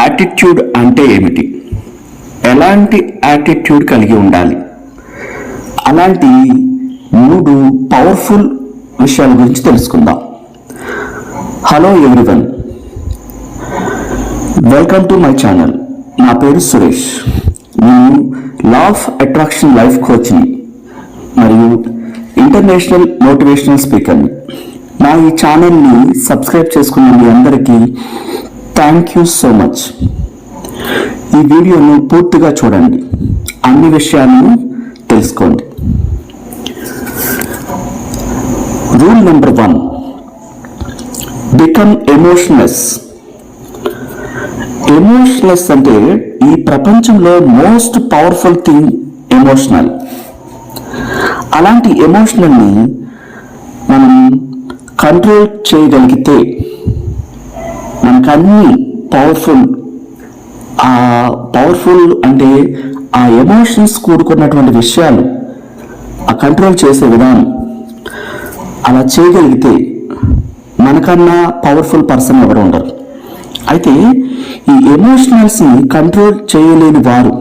Attitude అంటే ఏమిటి? ఎలాంటి యాటిట్యూడ్ కలిగి ఉండాలి? అలాంటి మూడు పవర్ఫుల్ విషయాల గురించి తెలుసుకుందాం. Hello everyone welcome to my channel నా పేరు సురేష్. నేను లా ఆఫ్ అట్రాక్షన్ లైఫ్ కోచ్ని మరియు ఇంటర్నేషనల్ మోటివేషనల్ స్పీకర్ని నా. ఈ ఛానల్ని సబ్స్క్రైబ్ చేసుకున్న మీ అందరికీ థ్యాంక్ యూ సో మచ్ ఈ వీడియోను పూర్తిగా చూడండి. అన్ని విషయాలను తెలుసుకోండి. Rule number one become emotionless emotionless అంటే ఈ ప్రపంచంలో మోస్ట్ పవర్ఫుల్ థింగ్ ఎమోషనల్ అలాంటి ఎమోషనల్ని మనం కంట్రోల్ చేయగలిగితే మనకు అన్ని పవర్ఫుల్ ఆ పవర్ఫుల్ అంటే ఆ ఎమోషన్స్ కూడుకున్నటువంటి విషయాలు ఆ కంట్రోల్ చేసే విధానం. అలా చేయగలిగితే మనకన్నా పవర్ఫుల్ పర్సన్ ఎవరు ఉండరు. అయితే ఈ ఎమోషనల్స్ని కంట్రోల్ చేయలేని వారు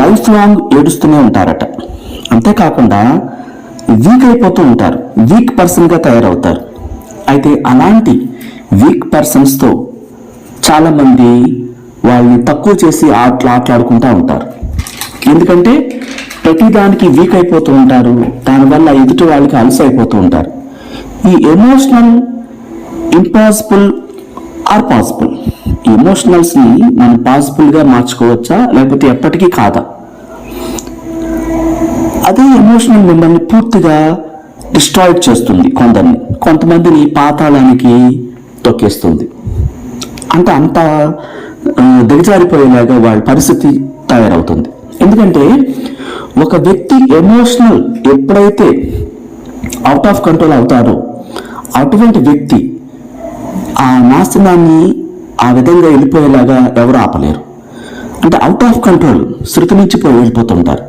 లైఫ్ లాంగ్ ఏడుస్తూనే ఉంటారట. అంతేకాకుండా వీక్ అయిపోతూ ఉంటారు. వీక్ పర్సన్గా తయారవుతారు. అయితే అలాంటి పర్సన్స్తో చాలామంది వాళ్ళని తక్కువ చేసి ఆటలు ఆటలాడుకుంటూ ఉంటారు. ఎందుకంటే ప్రతిదానికి వీక్ అయిపోతూ ఉంటారు. దానివల్ల ఎదుటి వాళ్ళకి అలసి అయిపోతూ ఉంటారు. ఈ ఎమోషనల్ ఇంపాసిబుల్ ఆర్ పాసిబుల్ ఎమోషనల్స్ని మనం పాసిబుల్గా మార్చుకోవచ్చా? లేకపోతే ఎప్పటికీ కాదా? అదే ఎమోషనల్ మిమ్మల్ని పూర్తిగా డిస్ట్రాయిడ్ చేస్తుంది కొందరిని. కొంతమందిని పాతాళానికి తొక్కేస్తుంది. అంటే అంత దిగజారిపోయేలాగా వాళ్ళ పరిస్థితి తయారవుతుంది. ఎందుకంటే ఒక వ్యక్తి ఎమోషనల్ ఎప్పుడైతే అవుట్ ఆఫ్ కంట్రోల్ అవుతారో అటువంటి వ్యక్తి ఆ నాశనాన్ని ఆ విధంగా వెళ్ళిపోయేలాగా ఎవరు ఆపలేరు. అంటే అవుట్ ఆఫ్ కంట్రోల్ శృతి మించిపోయి వెళ్ళిపోతుంటారు.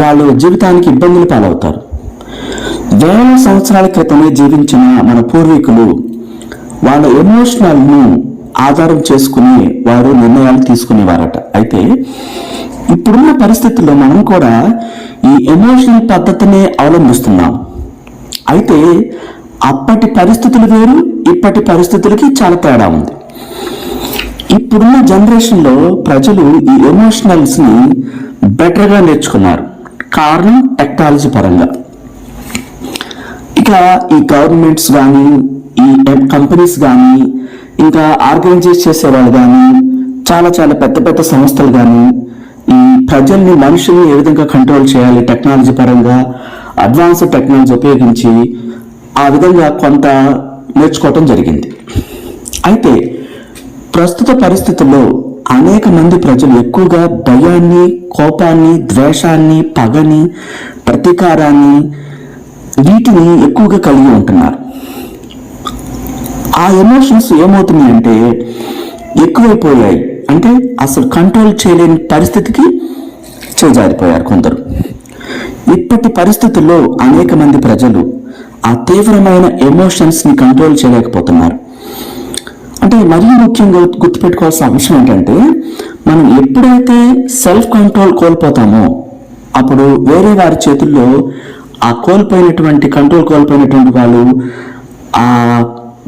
వాళ్ళు జీవితానికి ఇబ్బందులు పాలవుతారు. వేల సంవత్సరాల క్రితమే జీవించిన మన పూర్వీకులు వాళ్ళ ఎమోషనల్ను ఆధారం చేసుకుని వారు నిర్ణయాలు తీసుకునేవారట. అయితే ఇప్పుడున్న పరిస్థితుల్లో మనం కూడా ఈ ఎమోషనల్ పద్ధతినే అవలంబిస్తున్నాం. అయితే అప్పటి పరిస్థితులు వేరు ఇప్పటి పరిస్థితులకి చాలా తేడా ఉంది. ఇప్పుడున్న జనరేషన్లో ప్రజలు ఈ ఎమోషనల్స్ని బెటర్గా నేర్చుకున్నారు. కారణం టెక్నాలజీ పరంగా. ఇక ఈ గవర్నమెంట్స్ కానీ ఈ కంపెనీస్ కానీ ఇంకా ఆర్గనైజేట్ చేసేవాళ్ళు కానీ చాలా చాలా పెద్ద పెద్ద సంస్థలు కానీ ఈ ప్రజల్ని మనుషుల్ని ఏ విధంగా కంట్రోల్ చేయాలి టెక్నాలజీ పరంగా అడ్వాన్స్డ్ టెక్నాలజీ ఉపయోగించి ఆ విధంగా కొంత నేర్చుకోవటం జరిగింది. అయితే ప్రస్తుత పరిస్థితుల్లో అనేక మంది ప్రజలు ఎక్కువగా భయాన్ని కోపాన్ని ద్వేషాన్ని పగని ప్రతీకారాన్ని వీటిని ఎక్కువగా కలిగి ఉంటున్నారు. ఆ ఎమోషన్స్ ఏమవుతున్నాయి అంటే ఎక్కువైపోయాయి. అంటే అసలు కంట్రోల్ చేయలేని పరిస్థితికి చేజారిపోయారు కొందరు. ఇప్పటి పరిస్థితుల్లో అనేక మంది ప్రజలు ఆ తీవ్రమైన ఎమోషన్స్ని కంట్రోల్ చేయలేకపోతున్నారు. అంటే మరీ ముఖ్యంగా గుర్తుపెట్టుకోవాల్సిన అంశం ఏంటంటే మనం ఎప్పుడైతే సెల్ఫ్ కంట్రోల్ కోల్పోతామో అప్పుడు వేరే వారి చేతుల్లో ఆ కోల్పోయినటువంటి కంట్రోల్ కోల్పోయినటువంటి వాళ్ళు ఆ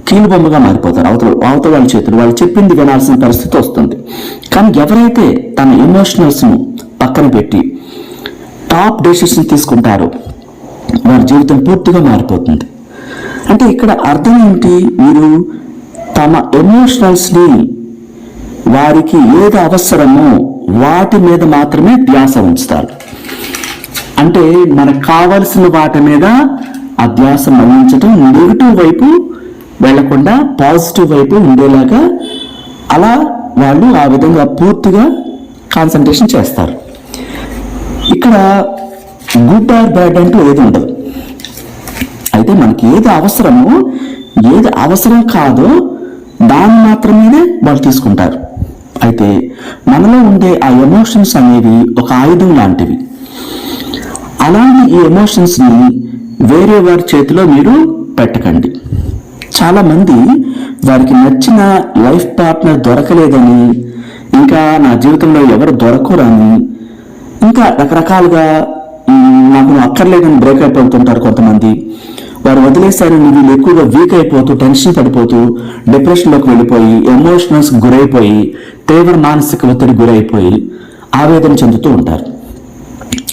కీలుబొమ్మగా మారిపోతారు. అవతల అవతల వాళ్ళ చేతులు వాళ్ళు చెప్పింది వినాల్సిన పరిస్థితి వస్తుంది. కానీ ఎవరైతే తన ఎమోషనల్స్ను పక్కన పెట్టి టాప్ డెసిషన్ తీసుకుంటారో వారి జీవితం పూర్తిగా మారిపోతుంది. అంటే ఇక్కడ అర్థం ఏంటి? మీరు తమ ఎమోషనల్స్ని వారికి ఏది అవసరమో వాటి మీద మాత్రమే ధ్యాస ఉంచుతారు. అంటే మనకు కావలసిన వాటి మీద ఆ ధ్యాస మళ్ళించడం నెగిటివ్ వైపు వెళ్ళకుండా పాజిటివ్ వైపు ఉండేలాగా అలా వాళ్ళు ఆ విధంగా పూర్తిగా కాన్సన్ట్రేషన్ చేస్తారు. ఇక్కడ గుడ్ ఆర్ బ్యాడ్ అంటూ ఏది ఉండదు. అయితే మనకి ఏది అవసరమో ఏది అవసరం కాదో దాన్ని మాత్రమే వాళ్ళు తీసుకుంటారు. అయితే మనలో ఉండే ఆ ఎమోషన్స్ అనేవి ఒక ఆయుధం లాంటివి. అలాంటి ఈ ఎమోషన్స్ని వేరే వారి చేతిలో మీరు పెట్టకండి. చాలామంది వారికి నచ్చిన లైఫ్ పార్ట్నర్ దొరకలేదని ఇంకా నా జీవితంలో ఎవరు దొరకరని ఇంకా రకరకాలుగా నాకు అక్కర్లేదని బ్రేక్ అయిపోతుంటారు కొంతమంది. వారు వదిలేశారని వీళ్ళు ఎక్కువగా వీక్ అయిపోతూ టెన్షన్ పడిపోతూ డిప్రెషన్లోకి వెళ్ళిపోయి ఎమోషనల్స్ గురైపోయి తీవ్ర మానసిక ఒత్తిడి గురైపోయి ఆవేదన చెందుతూ ఉంటారు.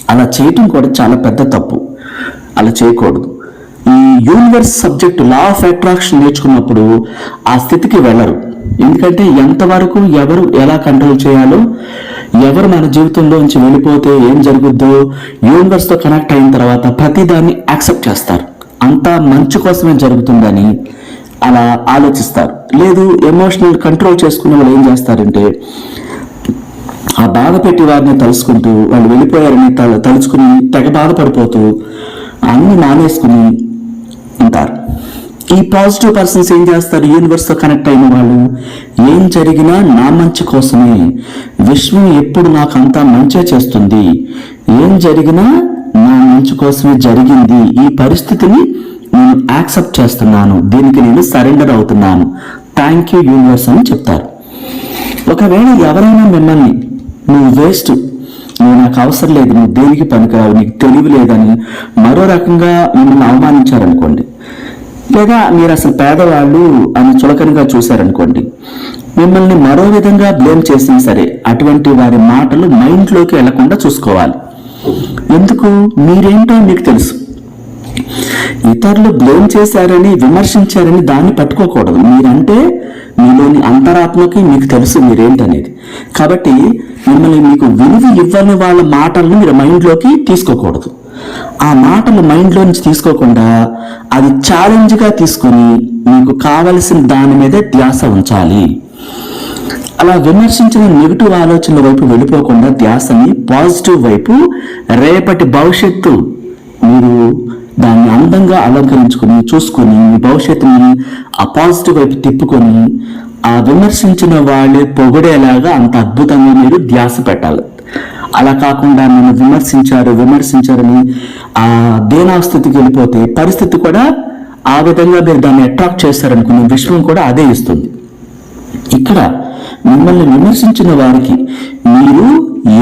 అలా చేయటం కూడా చాలా పెద్ద తప్పు. అలా చేయకూడదు. Universe subject law of attraction నేర్చుకున్నప్పుడు ఆ స్థితికి వెళ్ళరు. ఎందుకంటే ఎంతవరకు ఎవరు ఎలా కంట్రోల్ చేయాలో ఎవరు మన జీవితంలోంచి వెళ్ళిపోతే ఏం జరుగుద్దో యూనివర్స్తో కనెక్ట్ అయిన తర్వాత ప్రతిదాన్ని యాక్సెప్ట్ చేస్తారు. అంతా మంచి కోసమే జరుగుతుందని అలా ఆలోచిస్తారు. లేదు ఎమోషనల్ కంట్రోల్ చేసుకునే వాళ్ళు ఏం చేస్తారంటే ఆ బాధ పెట్టి వారిని తలుసుకుంటూ వాళ్ళు వెళ్ళిపోయారని తల తలుచుకుని తెగ బాధపడిపోతూ అన్ని మానేసుకుని ఉంటారు. ఈ పాజిటివ్ పర్సన్స్ ఏం చేస్తారు? యూనివర్స్తో కనెక్ట్ అయిన వాళ్ళు ఏం జరిగినా నా మంచి కోసమే. విశ్వం ఎప్పుడు నాకు అంతా మంచే చేస్తుంది. ఏం జరిగినా నా మంచి కోసమే జరిగింది. ఈ పరిస్థితిని నేను యాక్సెప్ట్ చేస్తున్నాను. దీనికి నేను సరెండర్ అవుతున్నాను. థ్యాంక్ యూ యూనివర్స్ అని చెప్తారు. ఒకవేళ ఎవరైనా మిమ్మల్ని నువ్వు వేస్ట్ నువ్వు నాకు అవసరం లేదు నువ్వు దేనికి పనికిరావు నీకు తెలివి లేదని మరో రకంగా మిమ్మల్ని అవమానించారనుకోండి. లేదా మీరు అసలు పేదవాళ్ళు అని చులకనగా చూశారనుకోండి. మిమ్మల్ని మరో విధంగా బ్లేమ్ చేసినా సరే అటువంటి వారి మాటలు మైండ్లోకి వెళ్ళకుండా చూసుకోవాలి. ఎందుకు? మీరేంటో మీకు తెలుసు. ఇతరులు బ్లేమ్ చేశారని విమర్శించారని దాన్ని పట్టుకోకూడదు. మీరంటే మీలోని అంతరాత్మకి మీకు తెలుసు మీరేంటనేది. కాబట్టి మిమ్మల్ని మీకు విలువ ఇవ్వని వాళ్ళ మాటలను మీరు మైండ్లోకి తీసుకోకూడదు. ఆ మాటలు మైండ్లో నుంచి తీసుకోకుండా అది ఛాలెంజ్గా తీసుకొని మీకు కావలసిన దాని మీదే ధ్యాస ఉంచాలి. అలా విమర్శించిన నెగిటివ్ ఆలోచనల వైపు వెళ్ళిపోకుండా ధ్యాసని పాజిటివ్ వైపు రేపటి భవిష్యత్తు మీరు దాన్ని అందంగా అలంకరించుకొని చూసుకొని మీ భవిష్యత్తుని ఆ పాజిటివ్ వైపు తిప్పుకొని ఆ విమర్శించిన వాళ్ళే పొగిడేలాగా అంత అద్భుతంగా మీరు ధ్యాస పెట్టాలి. అలా కాకుండా నన్ను విమర్శించారు విమర్శించారని ఆ దేనాస్థితికి వెళ్ళిపోతే పరిస్థితి కూడా ఆ విధంగా మీరు దాన్ని అట్రాక్ట్ చేస్తారనుకుని విశ్వం కూడా అదే ఇస్తుంది. ఇక్కడ మిమ్మల్ని విమర్శించిన వారికి మీరు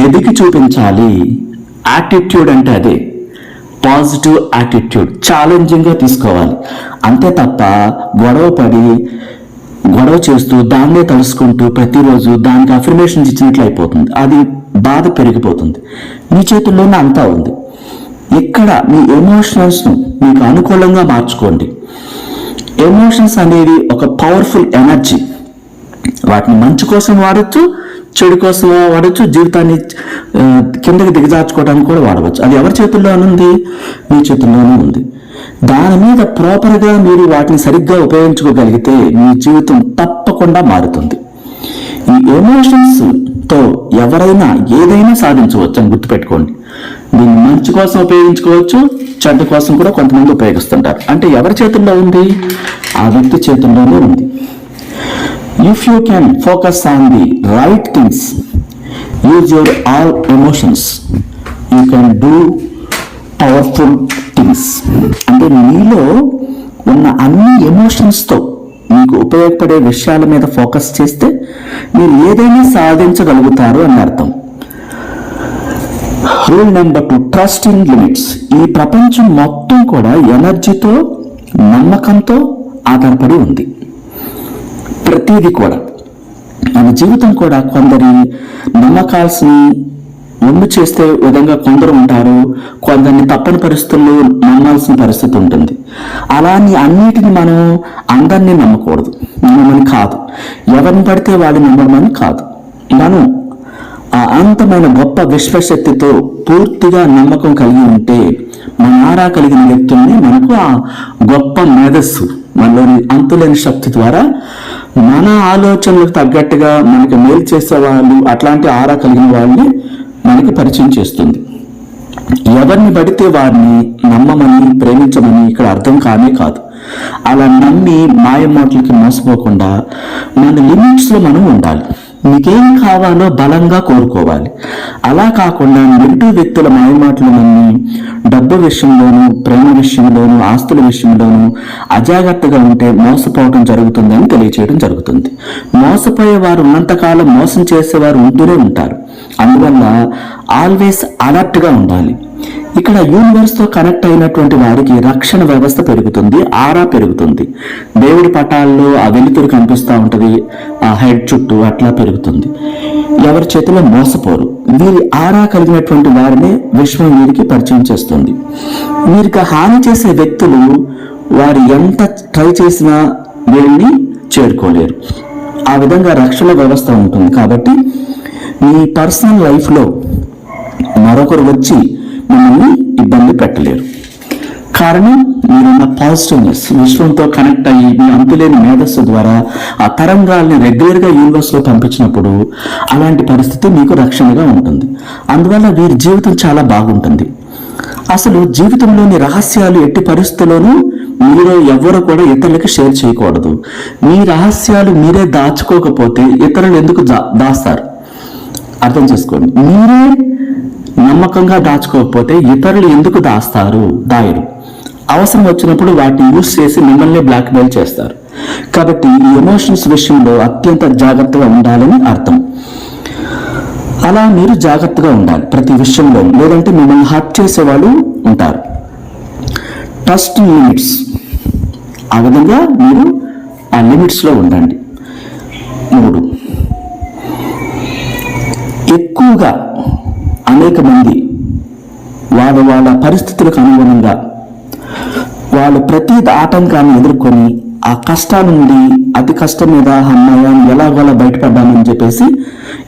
ఎదిగి చూపించాలి? యాటిట్యూడ్ అంటే అదే. పాజిటివ్ యాటిట్యూడ్ ఛాలెంజింగ్గా తీసుకోవాలి. అంతే తప్ప గొడవ పడి గొడవ చేస్తూ దాన్నే తలుసుకుంటూ ప్రతిరోజు దానికి అఫర్మేషన్స్ ఇచ్చినట్లు అయిపోతుంది. అది బాధ పెరిగిపోతుంది. మీ చేతుల్లోనే అంతా ఉంది. ఇక్కడ మీ ఎమోషనల్స్ను మీకు అనుకూలంగా మార్చుకోండి. ఎమోషన్స్ అనేవి ఒక పవర్ఫుల్ ఎనర్జీ వాటిని మంచి కోసం వాడచ్చు చెడు కోసం వాడచ్చు జీవితాన్ని కిందకి దిగజార్చుకోవడానికి కూడా వాడవచ్చు. అది ఎవరి చేతుల్లోనే ఉంది మీ చేతుల్లోనే ఉంది. దాని మీద ప్రాపర్గా మీరు వాటిని సరిగ్గా ఉపయోగించుకోగలిగితే మీ జీవితం తప్పకుండా మారుతుంది. ఈ ఎమోషన్స్తో ఎవరైనా ఏదైనా సాధించవచ్చు అని గుర్తుపెట్టుకోండి. దీన్ని మంచి కోసం ఉపయోగించుకోవచ్చు చెడ్డ కోసం కూడా కొంతమంది ఉపయోగిస్తుంటారు. అంటే ఎవరి చేతుల్లో ఉంది? ఆ వ్యక్తి చేతుల్లోనే ఉంది. If you can focus on the right things use your all emotions you can do powerful things అంటే మీలో ఉన్న అన్ని ఎమోషన్స్తో మీకు ఉపయోగపడే విషయాల మీద ఫోకస్ చేస్తే మీరు ఏదైనా సాధించగలుగుతారు అని అర్థం. Rule number two trust in limits ఈ ప్రపంచం మొత్తం కూడా ఎనర్జీతో నమ్మకంతో ఆధారపడి ఉంది. ప్రతిదీ కూడా. మన జీవితం కూడా కొందరి నమ్మకాల్సిని ముందు చేస్తే విధంగా కొందరు ఉంటారు కొందరిని తప్పని పరిస్థితుల్లో నమ్మాల్సిన పరిస్థితి ఉంటుంది. అలాని అన్నిటిని మనం అందరినీ నమ్మకూడదు. నమ్మమని కాదు. ఎవరిని పడితే వాళ్ళు నమ్మమని కాదు. మనం ఆ అంతమైన గొప్ప విశ్వశక్తితో పూర్తిగా నమ్మకం కలిగి ఉంటే మనారా కలిగిన వ్యక్తుల్ని మనకు ఆ గొప్ప మేధస్సు మనలోని అంతులేని శక్తి ద్వారా మన ఆలోచనలకు తగ్గట్టుగా మనకి మేలు చేసే వాళ్ళు అట్లాంటి ఆరా కలిగిన వాళ్ళని మనకి పరిచయం చేస్తుంది. ఎవరిని పడితే వారిని నమ్మమని ప్రేమించమని ఇక్కడ అర్థం కానే కాదు. అలా నమ్మి మాయమాటలకి మోసపోకుండా మన లిమిట్స్లో మనం ఉండాలి. మీకేం కావాలో బలంగా కోరుకోవాలి. అలా కాకుండా నెగిటివ్ వ్యక్తుల మాయమాటలు నమ్మి డబ్బు విషయంలోనూ ప్రేమ విషయంలోనూ ఆస్తుల విషయంలోనూ అజాగ్రత్తగా ఉంటే మోసపోవడం జరుగుతుందని తెలియచేయడం జరుగుతుంది. మోసపోయే వారు ఉన్నంతకాలం మోసం చేసేవారు ఉంటూనే ఉంటారు. అందువల్ల ఆల్వేస్ అలర్ట్గా ఉండాలి. ఇక్కడ యూనివర్స్తో కనెక్ట్ అయినటువంటి వారికి రక్షణ వ్యవస్థ పెరుగుతుంది ఆరా పెరుగుతుంది. దేవుడి పటాల్లో ఆ వెలుతురు కనిపిస్తూ ఉంటుంది ఆ హెడ్ చుట్టూ అట్లా పెరుగుతుంది. ఎవరి చేతిలో మోసపోరు. వీరి ఆరా కలిగినటువంటి వారిని విశ్వం వీరికి పరిచయం చేస్తుంది. వీరికి హాని చేసే వ్యక్తులు వారు ఎంత ట్రై చేసినా వీరిని చేరుకోలేరు. ఆ విధంగా రక్షణ వ్యవస్థ ఉంటుంది కాబట్టి మీ పర్సనల్ లైఫ్లో మరొకరు వచ్చి మిమ్మల్ని ఇబ్బంది పెట్టలేరు. కారణం మీరున్న పాజిటివ్నెస్ విశ్వంతో కనెక్ట్ అయ్యి మీ అంతులేని మేధస్సు ద్వారా ఆ తరంగాల్ని రెగ్యులర్గా యూనివర్స్లో పంపించినప్పుడు అలాంటి పరిస్థితి మీకు రక్షణగా ఉంటుంది. అందువల్ల వీరి జీవితం చాలా బాగుంటుంది. అసలు జీవితంలోని రహస్యాలు ఎట్టి పరిస్థితుల్లోనూ మీరు ఎవరు కూడా ఇతరులకి షేర్ చేయకూడదు. మీ రహస్యాలు మీరే దాచుకోకపోతే ఇతరులు ఎందుకు దా- దాస్తారు? అర్థం చేసుకోండి. మీరే నమ్మకంగా దాచుకోకపోతే ఇతరులు ఎందుకు దాస్తారు? దాయరు. అవసరం వచ్చినప్పుడు వాటిని యూస్ చేసి మిమ్మల్ని బ్లాక్మెయిల్ చేస్తారు. కాబట్టి ఈ ఎమోషన్స్ విషయంలో అత్యంత జాగ్రత్తగా ఉండాలని అర్థం. అలా మీరు జాగ్రత్తగా ఉండాలి ప్రతి విషయంలో. లేదంటే మిమ్మల్ని హర్ట్ చేసే వాళ్ళు ఉంటారు. Trust limits. ఆ విధంగా మీరు ఆ లిమిట్స్లో ఉండండి. మూడు. ఎక్కువగా అనేక మంది వాళ్ళ వాళ్ళ పరిస్థితులకు అనుగుణంగా వాళ్ళు ప్రతి ఆటంకాన్ని ఎదుర్కొని ఆ కష్టాల నుండి అతి కష్టం మీద అమ్మాయి ఎలాగోలా బయటపడ్డామని చెప్పేసి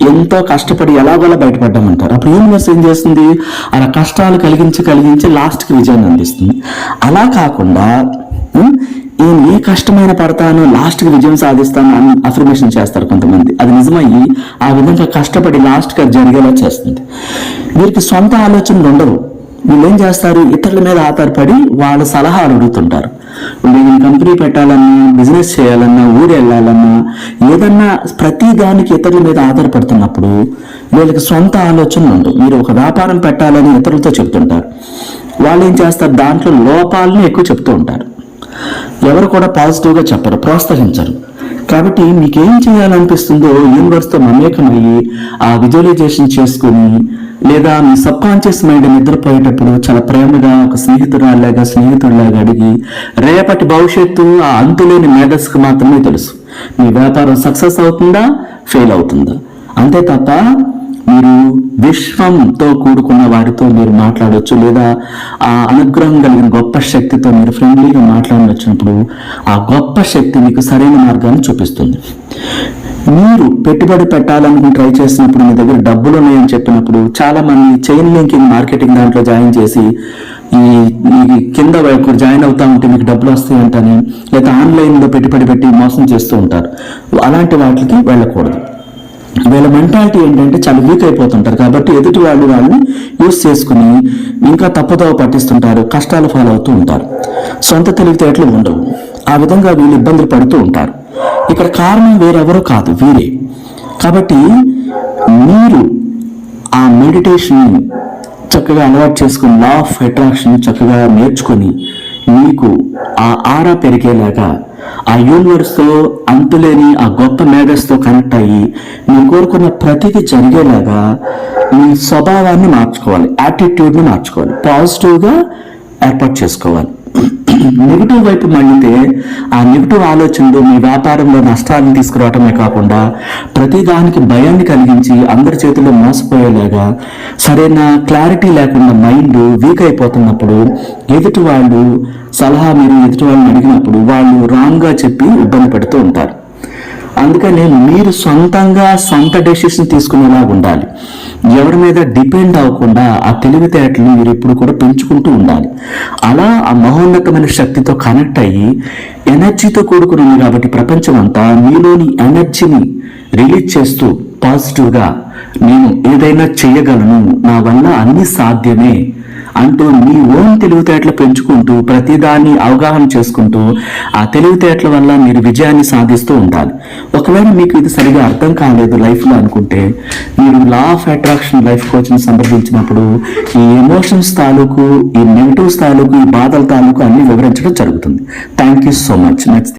ఎంతో కష్టపడి ఎలాగోలా బయటపడ్డామంటారు? అప్పుడు యూనివర్స్ ఏం చేస్తుంది? అలా కష్టాలు కలిగించి కలిగించి లాస్ట్కి విజయాన్ని అందిస్తుంది. అలా కాకుండా నేను ఏ కష్టమైన పడతాను లాస్ట్కి విజయం సాధిస్తాను అని అఫర్మేషన్ చేస్తారు కొంతమంది. అది నిజమయ్యి ఆ విధంగా కష్టపడి లాస్ట్కి అది జరిగేలా చేస్తుంది. వీరికి సొంత ఆలోచనలు ఉండవు. వీళ్ళు ఏం చేస్తారు? ఇతరుల మీద ఆధారపడి వాళ్ళ సలహాలు అడుగుతుంటారు. నేను కంపెనీ పెట్టాలన్నా బిజినెస్ చేయాలన్నా ఊరు వెళ్ళాలన్నా ఏదన్నా ప్రతి దానికి ఇతరుల మీద ఆధారపడుతున్నప్పుడు వీళ్ళకి సొంత ఆలోచనలు ఉండవు. మీరు ఒక వ్యాపారం పెట్టాలని ఇతరులతో చెప్తుంటారు. వాళ్ళు ఏం చేస్తారు? దాంట్లో లోపాలను ఎక్కువ చెప్తూ ఉంటారు. ఎవరు కూడా పాజిటివ్గా చెప్పరు ప్రోత్సహించరు. కాబట్టి మీకేం చేయాలనిపిస్తుందో యూనివర్స్తో మమేకమయ్యి ఆ విజువలైజేషన్ చేసుకుని లేదా మీ సబ్ కాన్షియస్ మైండ్ నిద్రపోయేటప్పుడు చాలా ప్రేమగా ఒక స్నేహితురాలాగా స్నేహితుడిలాగా అడిగి రేపటి భవిష్యత్తు ఆ అంతులేని మేధస్సుకు మాత్రమే తెలుసు. మీ వ్యాపారం సక్సెస్ అవుతుందా ఫెయిల్ అవుతుందా? అంతే తప్ప మీరు విశ్వంతో కూడుకున్న వారితో మీరు మాట్లాడవచ్చు లేదా ఆ అనుగ్రహం కలిగిన గొప్ప శక్తితో మీరు ఫ్రెండ్లీగా మాట్లాడవచ్చినప్పుడు ఆ గొప్ప శక్తి మీకు సరైన మార్గాన్ని చూపిస్తుంది. మీరు పెట్టుబడి పెట్టాలనుకుని ట్రై చేసినప్పుడు మీ దగ్గర డబ్బులు ఉన్నాయని చెప్పినప్పుడు చాలా మంది చైన్ లింకింగ్ మార్కెటింగ్ దాంట్లో జాయిన్ చేసి ఈ కింద వైపు జాయిన్ అవుతా ఉంటే మీకు డబ్బులు వస్తాయంటని లేదా ఆన్లైన్లో పెట్టుబడి పెట్టి మోసం చేస్తూ ఉంటారు. అలాంటి వాటికి వెళ్ళకూడదు. వీళ్ళ మెంటాలిటీ ఏంటంటే చాలా వీక్ అయిపోతుంటారు. కాబట్టి ఎదుటి వాళ్ళు వాళ్ళని యూస్ చేసుకుని ఇంకా తప్పుదోవ పట్టిస్తుంటారు కష్టాలు ఫాలో అవుతూ ఉంటారు. సొంత తెలివితేటలు ఉండవు. ఆ విధంగా వీళ్ళు ఇబ్బందులు పడుతూ ఉంటారు. ఇక్కడ కారణం వేరెవరో కాదు వీరే. కాబట్టి మీరు ఆ మెడిటేషన్ చక్కగా అలవాటు చేసుకుని లా ఆఫ్ అట్రాక్షన్ చక్కగా నేర్చుకొని మీకు ఆ ఆరా పెరిగేలాగా ఆ యూనివర్స్తో అంతులేని ఆ గొప్ప మేధస్తో కనెక్ట్ అయ్యి మీరు కోరుకున్న ప్రతిదీ జరిగేలాగా మీ స్వభావాన్ని మార్చుకోవాలి యాటిట్యూడ్ని మార్చుకోవాలి పాజిటివ్గా ఏర్పాటు చేసుకోవాలి. నెగిటివ్ వైపు మళ్ళితే ఆ నెగిటివ్ ఆలోచనలు మీ వ్యాపారంలో నష్టాలను తీసుకురావటమే కాకుండా ప్రతిదానికి భయాన్ని కలిగించి అందరి చేతుల్లో మోసపోయేలాగా సరైన క్లారిటీ లేకుండా మైండ్ వీక్ అయిపోతున్నప్పుడు ఎదుటి వాళ్ళు సలహా మీరు ఎదుటి వాళ్ళని అడిగినప్పుడు వాళ్ళు రాంగ్గా చెప్పి ఇబ్బంది పెడుతూ ఉంటారు. అందుకనే మీరు సొంతంగా సొంత డెసిషన్ తీసుకునేలా ఉండాలి. ఎవరి మీద డిపెండ్ అవ్వకుండా ఆ తెలివితేటలు మీరు ఇప్పుడు కూడా పెంచుకుంటూ ఉండాలి. అలా ఆ మహోన్నతమైన శక్తితో కనెక్ట్ అయ్యి ఎనర్జీతో కూడుకున్నది కాబట్టి ప్రపంచం అంతా మీలోని ఎనర్జీని రిలీజ్ చేస్తూ పాజిటివ్గా నేను ఏదైనా చేయగలను నా వల్ల అన్ని సాధ్యమే అంటూ మీ ఓన్ తెలివితేటలు పెంచుకుంటూ ప్రతిదాన్ని అవగాహన చేసుకుంటూ ఆ తెలివితేటల వల్ల మీరు విజయాన్ని సాధిస్తూ ఉండాలి. ఒకవేళ మీకు ఇది సరిగా అర్థం కాలేదు లైఫ్లో అనుకుంటే మీరు లా ఆఫ్ అట్రాక్షన్ లైఫ్ కోచ్ని సంప్రదించినప్పుడు ఈ ఎమోషన్స్ తాలూకు ఈ నెగిటివ్స్ తాలూకు ఈ బాధల తాలూకు అన్ని వివరించడం జరుగుతుంది. Thank you so much. Next